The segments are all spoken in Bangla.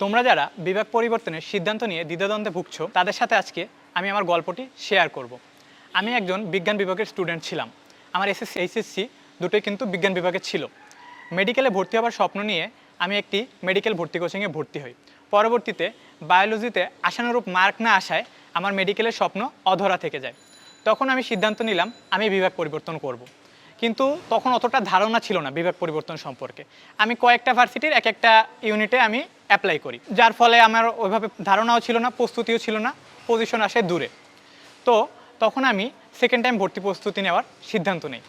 তোমরা যারা বিভাগ পরিবর্তনের সিদ্ধান্ত নিয়ে দ্বিধাদ্বন্দ্বে ভুগছো, তাদের সাথে আজকে আমি আমার গল্পটি শেয়ার করব। আমি একজন বিজ্ঞান বিভাগের স্টুডেন্ট ছিলাম। আমার এসএসসি এইচএসসি দুটোই কিন্তু বিজ্ঞান বিভাগে ছিল। মেডিকেলে ভর্তি হওয়ার স্বপ্ন নিয়ে আমি একটি মেডিকেল ভর্তি কোচিংয়ে ভর্তি হই। পরবর্তীতে বায়োলজিতে আশানুরূপ মার্ক না আসায় আমার মেডিকেলের স্বপ্ন অধরা থেকে যায়। তখন আমি সিদ্ধান্ত নিলাম, আমি বিভাগ পরিবর্তন করব। কিন্তু তখন অতটা ধারণা ছিল না বিভাগ পরিবর্তন সম্পর্কে। আমি কয়েকটা ভার্সিটির এক একটা ইউনিটে আমি অ্যাপ্লাই করি। যার ফলে আমার ওইভাবে ধারণাও ছিল না, প্রস্তুতিও ছিল না পজিশন আসে দূরে। তো তখন আমি সেকেন্ড টাইম ভর্তি প্রস্তুতি নেওয়ার সিদ্ধান্ত নেই।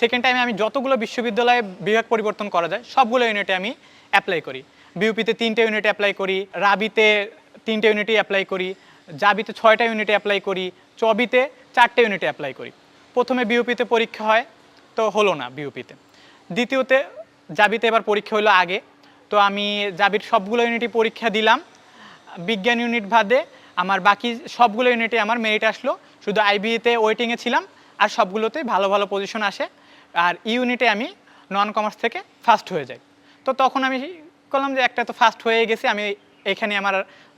সেকেন্ড টাইমে আমি যতগুলো বিশ্ববিদ্যালয়ে বিভাগ পরিবর্তন করা যায়, সবগুলো ইউনিটে আমি অ্যাপ্লাই করি। বিউপিতে তিনটে ইউনিটে অ্যাপ্লাই করি, রাবিতে তিনটে ইউনিটে অ্যাপ্লাই করি, জাবিতে ছয়টা ইউনিটে অ্যাপ্লাই করি, চবিতে চারটে ইউনিটে অ্যাপ্লাই করি। প্রথমে বিউপিতে পরীক্ষা হয়, তো হলো না বিউপিতে দ্বিতীয়তে, জাবিতে এবার পরীক্ষা হলো আগে। তো আমি জাবির সবগুলো ইউনিটই পরীক্ষা দিলাম। বিজ্ঞান ইউনিট বাদে আমার বাকি সবগুলো ইউনিটে আমার মেরিট আসলো। শুধু আইবিতে ওয়েটিংয়ে ছিলাম আর সবগুলোতেই ভালো ভালো পজিশন আসে। আর ইউনিটে আমি নন কমার্স থেকে ফার্স্ট হয়ে যাই। তো তখন আমি করলাম যে একটা তো ফার্স্ট হয়ে গেছি, আমি এখানে আমার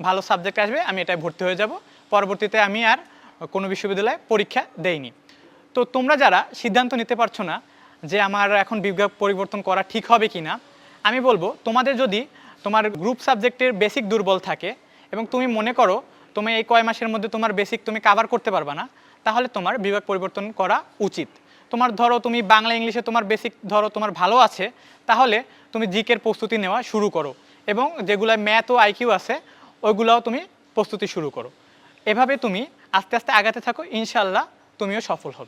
ভালো সাবজেক্ট আসবে, আমি এটাই ভর্তি হয়ে যাব। পরবর্তীতে আমি আর কোনো বিশ্ববিদ্যালয়ে পরীক্ষা দেইনি। তো তোমরা যারা সিদ্ধান্ত নিতে পারছ না যে আমার এখন বিভাগ পরিবর্তন করা ঠিক হবে কি না আমি বলব, তোমাদের যদি তোমার গ্রুপ সাবজেক্টের বেসিক দুর্বল থাকে এবং তুমি মনে করো তুমি এই কয় মাসের মধ্যে তোমার বেসিক তুমি কাভার করতে পারবা না, তাহলে তোমার বিভাগ পরিবর্তন করা উচিত। তোমার ধরো তুমি বাংলা ইংলিশে তোমার বেসিক ধরো তোমার ভালো আছে, তাহলে তুমি জিকের প্রস্তুতি নেওয়া শুরু করো এবং যেগুলো ম্যাথ ও আইকিউ আছে, ওইগুলোও তুমি প্রস্তুতি শুরু করো। এভাবে তুমি আস্তে আস্তে আগাতে থাকো ইনশাল্লাহ তুমিও সফল হবে।